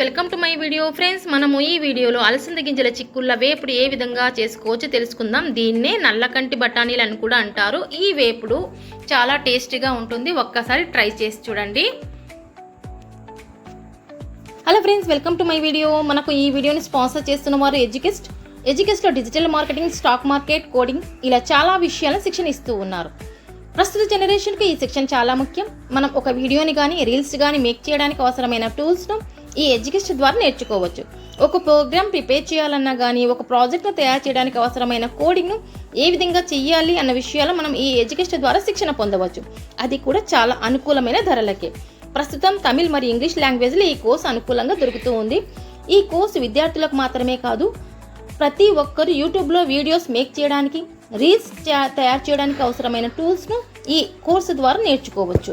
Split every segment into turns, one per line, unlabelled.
Welcome to my video. Friends మనము ఈ వీడియోలో అలసంద గింజల చిక్కుళ్ళ వేపుడు ఏ విధంగా చేసుకోవచ్చో తెలుసుకుందాం. దీన్నే నల్లకంటి బఠానీలు అని కూడా అంటారు. ఈ వేపుడు చాలా టేస్టీగా ఉంటుంది. ఒక్కసారి ట్రై చేసి చూడండి. Hello friends welcome to my video. మనకు ఈ వీడియోని స్పాన్సర్ చేస్తున్న వారు ఎడ్యుకేస్ట్. ఎడ్యుకేస్ట్లో digital marketing stock market coding ఇలా చాలా విషయాలను శిక్షణ ఇస్తూ ఉన్నారు. ప్రస్తుత జనరేషన్కి ఈ శిక్షణ చాలా ముఖ్యం. మనం ఒక వీడియోని కానీ రీల్స్ కానీ మేక్ చేయడానికి అవసరమైన టూల్స్ను ఈ ఎడ్యుకేషన్ ద్వారా నేర్చుకోవచ్చు. ఒక ప్రోగ్రామ్ ప్రిపేర్ చేయాలన్నా కానీ ఒక ప్రాజెక్ట్ను తయారు చేయడానికి అవసరమైన కోడింగ్ను ఏ విధంగా చెయ్యాలి అన్న విషయాలు మనం ఈ ఎడ్యుకేషన్ ద్వారా శిక్షణ పొందవచ్చు. అది కూడా చాలా అనుకూలమైన ధరలకే. ప్రస్తుతం తమిళ్ మరియు ఇంగ్లీష్ లాంగ్వేజ్లో ఈ కోర్సు అనుకూలంగా దొరుకుతూ ఉంది. ఈ కోర్సు విద్యార్థులకు మాత్రమే కాదు ప్రతి ఒక్కరు యూట్యూబ్లో వీడియోస్ మేక్ చేయడానికి రీల్స్ తయారు చేయడానికి అవసరమైన టూల్స్ను ఈ కోర్సు ద్వారా నేర్చుకోవచ్చు.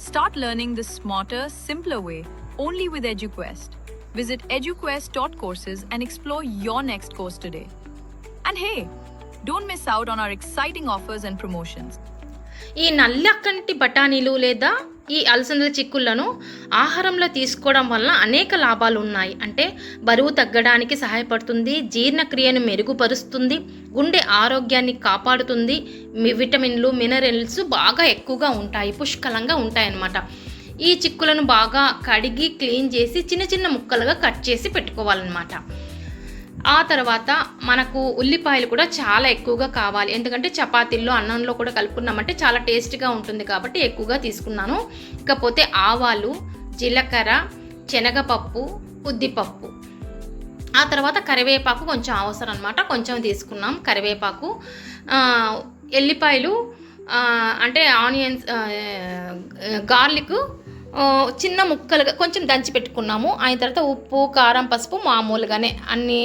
Start learning the smarter, simpler way only with EduQuest. Visit eduquest.courses and explore your next course today. And hey, don't miss out on our exciting offers and promotions.
ఈ నల్లకంటి బఠానీలు లేదా ఈ అలసందల చిక్కులను ఆహారంలో తీసుకోవడం వలన అనేక లాభాలు ఉన్నాయి. అంటే బరువు తగ్గడానికి సహాయపడుతుంది జీర్ణక్రియను మెరుగుపరుస్తుంది గుండె ఆరోగ్యాన్ని కాపాడుతుంది. విటమిన్లు మినరల్స్ బాగా ఎక్కువగా ఉంటాయి పుష్కలంగా ఉంటాయన్నమాట. ఈ చిక్కులను బాగా కడిగి క్లీన్ చేసి చిన్న చిన్న ముక్కలుగా కట్ చేసి పెట్టుకోవాలన్నమాట. ఆ తర్వాత మనకు ఉల్లిపాయలు కూడా చాలా ఎక్కువగా కావాలి. ఎందుకంటే చపాతీల్లో అన్నంలో కూడా కలుపుకున్నామంటే చాలా టేస్ట్గా ఉంటుంది కాబట్టి ఎక్కువగా తీసుకున్నాను. ఇకపోతే ఆవాలు జీలకర్ర శనగపప్పు ఉద్దిపప్పు ఆ తర్వాత కరివేపాకు కొంచెం అవసరం అనమాట కొంచెం తీసుకున్నాం కరివేపాకు. ఎల్లిపాయలు అంటే ఆనియన్స్ గార్లిక్ చిన్న ముక్కలుగా కొంచెం దంచి పెట్టుకున్నాము. అయిన తర్వాత ఉప్పు కారం పసుపు మామూలుగానే అన్ని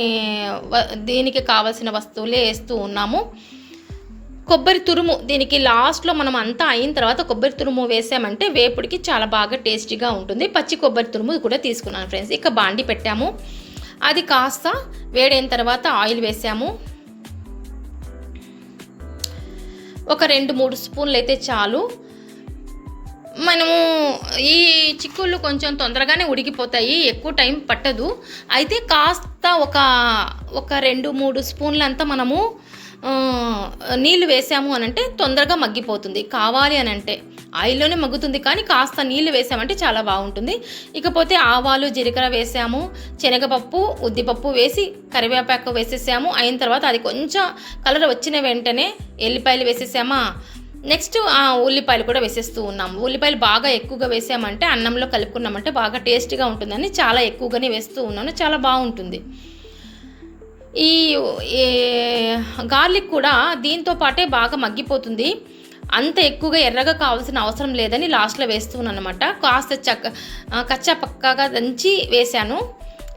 దీనికి కావాల్సిన వస్తువులే వేస్తూ ఉన్నాము. కొబ్బరి తురుము దీనికి లాస్ట్లో మనం అంతా అయిన తర్వాత కొబ్బరి తురుము వేసామంటే వేపుడికి చాలా బాగా టేస్టీగా ఉంటుంది. పచ్చి కొబ్బరి తురుము కూడా తీసుకున్నాను ఫ్రెండ్స్. ఇక బాండి పెట్టాము. అది కాస్త వేడైన తర్వాత ఆయిల్ వేసాము. ఒక రెండు మూడు స్పూన్లు అయితే చాలు. మనము ఈ చిక్కుళ్ళు కొంచెం తొందరగానే ఉడికిపోతాయి ఎక్కువ టైం పట్టదు. అయితే కాస్త ఒక ఒక రెండు మూడు స్పూన్లంతా మనము నీళ్ళు వేసాము అని అంటే తొందరగా మగ్గిపోతుంది. కావాలి అని అంటే ఆయిల్లోనే మగ్గుతుంది కానీ కాస్త నీళ్ళు వేసామంటే చాలా బాగుంటుంది. ఇకపోతే ఆవాలు జీలకర్ర వేసాము శనగపప్పు ఉద్దిపప్పు వేసి కరివేపాకు వేసేసాము. అయిన తర్వాత అది కొంచెం కలర్ వచ్చిన వెంటనే ఎల్లిపాయలు వేసేసామా? నెక్స్ట్ ఆ ఉల్లిపాయలు కూడా వేసేస్తూ ఉన్నాము. ఉల్లిపాయలు బాగా ఎక్కువగా వేసామంటే అన్నంలో కలుపుకున్నామంటే బాగా టేస్ట్గా ఉంటుందని చాలా ఎక్కువగానే వేస్తూ ఉన్నాను. చాలా బాగుంటుంది. ఈ గార్లిక్ కూడా దీంతో పాటే బాగా మగ్గిపోతుంది. అంత ఎక్కువగా ఎర్రగా కావాల్సిన అవసరం లేదని లాస్ట్లో వేస్తున్నాను అనమాట కాస్త చక్క కచ్చా పక్కగా దంచి వేశాను.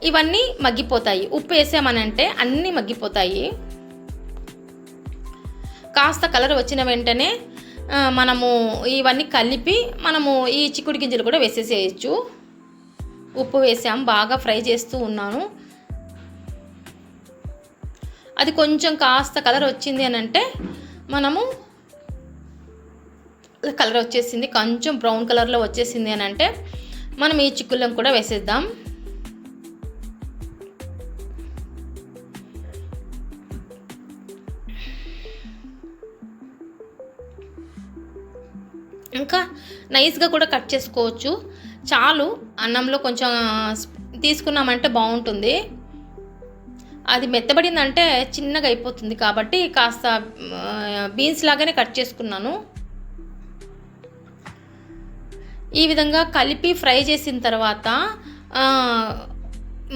ఇవన్నీ మగ్గిపోతాయి. ఉప్పు వేసామనంటే అన్నీ మగ్గిపోతాయి. కాస్త కలర్ వచ్చిన వెంటనే మనము ఇవన్నీ కలిపి మనము ఈ చిక్కుడు గింజలు కూడా వేసేసేయచ్చు. ఉప్పు వేసాం బాగా ఫ్రై చేస్తూ ఉన్నాను. అది కొంచెం కాస్త కలర్ వచ్చింది అని అంటే మనము కలర్ వచ్చేసింది కొంచెం బ్రౌన్ కలర్లో వచ్చేసింది అని అంటే మనం ఈ చిక్కులను కూడా వేసేద్దాం. ఇంకా నైస్గా కూడా కట్ చేసుకోవచ్చు. చాలు అన్నంలో కొంచెం తీసుకున్నామంటే బాగుంటుంది. అది మెత్తబడిందంటే చిన్నగా అయిపోతుంది కాబట్టి కాస్త బీన్స్ లాగానే కట్ చేసుకున్నాను. ఈ విధంగా కలిపి ఫ్రై చేసిన తర్వాత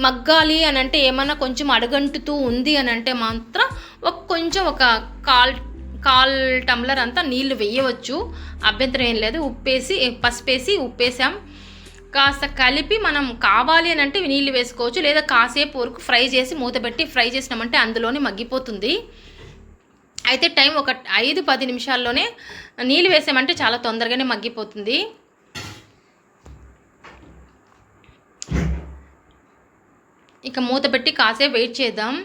మగ్గాలి అని అంటే ఏమన్నా కొంచెం అడగంటుతూ ఉంది అని అంటే మాత్రం ఒక కొంచెం ఒక కాల్ కాల్ టమ్లర్ అంతా నీళ్ళు వేయవచ్చు. అభ్యంతరం ఏం లేదు. ఉప్పేసి పసుపేసి ఉప్పేసాం. కాస్త కలిపి మనం కావాలి అని అంటే నీళ్ళు వేసుకోవచ్చు. లేదా కాసేపు వరకు ఫ్రై చేసి మూత పెట్టి ఫ్రై చేసినామంటే అందులోనే మగ్గిపోతుంది. అయితే టైం ఒక ఐదు పది నిమిషాల్లోనే నీళ్ళు వేసామంటే చాలా తొందరగానే మగ్గిపోతుంది. ఇక మూత పెట్టి కాసేపు వెయిట్ చేద్దాం.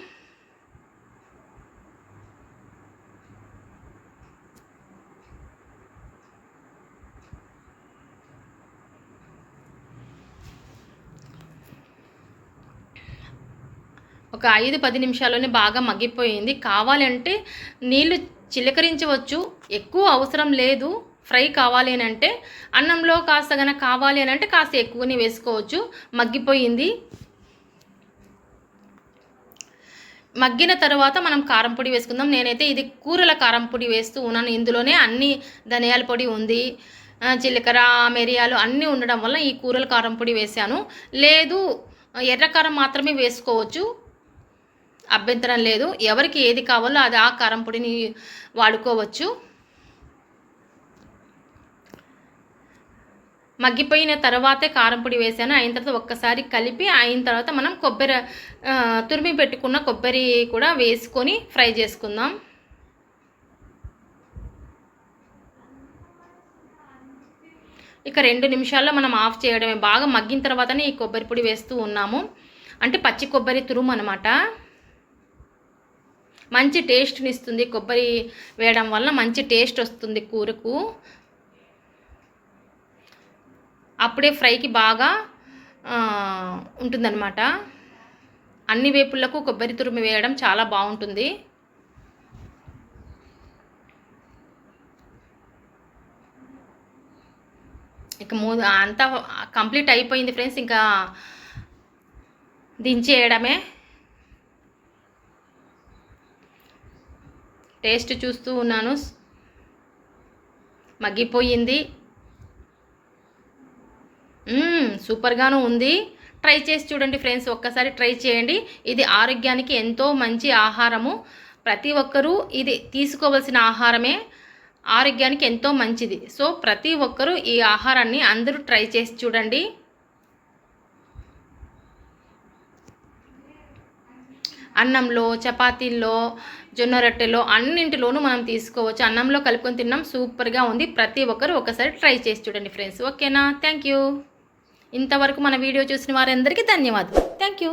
ఒక ఐదు పది నిమిషాల్లోనే బాగా మగ్గిపోయింది. కావాలంటే నీళ్ళు చిలకరించవచ్చు. ఎక్కువ అవసరం లేదు. ఫ్రై కావాలి అని అంటే అన్నంలో కాస్త గన కావాలి అని అంటే కాస్త ఎక్కువనే వేసుకోవచ్చు. మగ్గిపోయింది. మగ్గిన తర్వాత మనం కారం పొడి వేసుకుందాం. నేనైతే ఇది కూరల కారం పొడి వేస్తూ ఉన్నాను. ఇందులోనే అన్ని ధనియాల పొడి ఉంది. జీలకర్ర మిరియాలు అన్నీ ఉండడం వల్ల ఈ కూరల కారం పొడి వేశాను. లేదు ఎర్ర కారం మాత్రమే వేసుకోవచ్చు. అభ్యంతరం లేదు. ఎవరికి ఏది కావాలో అది ఆ కారం పొడిని వాడుకోవచ్చు. మగ్గిపోయిన తర్వాతే కారం పొడి వేసాను. అయిన తర్వాత ఒక్కసారి కలిపి అయిన తర్వాత మనం కొబ్బరి తురిమి పెట్టుకున్న కొబ్బరి కూడా వేసుకొని ఫ్రై చేసుకుందాం. ఇక రెండు నిమిషాల్లో మనం ఆఫ్ చేయడమే. బాగా మగ్గిన తర్వాతనే ఈ కొబ్బరి పొడి వేస్తూ ఉన్నాము. అంటే పచ్చి కొబ్బరి తురుము అనమాట మంచి టేస్ట్ని ఇస్తుంది. కొబ్బరి వేయడం వల్ల మంచి టేస్ట్ వస్తుంది కూరకు. అప్పుడే ఫ్రైకి బాగా ఉంటుందన్నమాట. అన్ని వేపులకు కొబ్బరి తురుము వేయడం చాలా బాగుంటుంది. ఇక మూ అంతా కంప్లీట్ అయిపోయింది ఫ్రెండ్స్. ఇంకా దించేయడమే. టేస్ట్ చూస్తూ ఉన్నాను. మగ్గిపోయింది. సూపర్గాను ఉంది. ట్రై చేసి చూడండి ఫ్రెండ్స్ ఒక్కసారి ట్రై చేయండి. ఇది ఆరోగ్యానికి ఎంతో మంచి ఆహారము. ప్రతి ఒక్కరూ ఇది తీసుకోవాల్సిన ఆహారమే. ఆరోగ్యానికి ఎంతో మంచిది. సో ప్రతి ఒక్కరూ ఈ ఆహారాన్ని అందరూ ట్రై చేసి చూడండి. అన్నంలో చపాతీల్లో జొన్న రొట్టెలో అన్నింటిలోనూ మనం తీసుకోవచ్చు. అన్నంలో కలుపుకొని తిన్నాం. సూపర్గా ఉంది. ప్రతి ఒక్కరు ఒకసారి ట్రై చేసి చూడండి ఫ్రెండ్స్. ఓకేనా? Thank you. ఇంతవరకు మన వీడియో చూసిన వారందరికీ ధన్యవాదాలు. Thank you.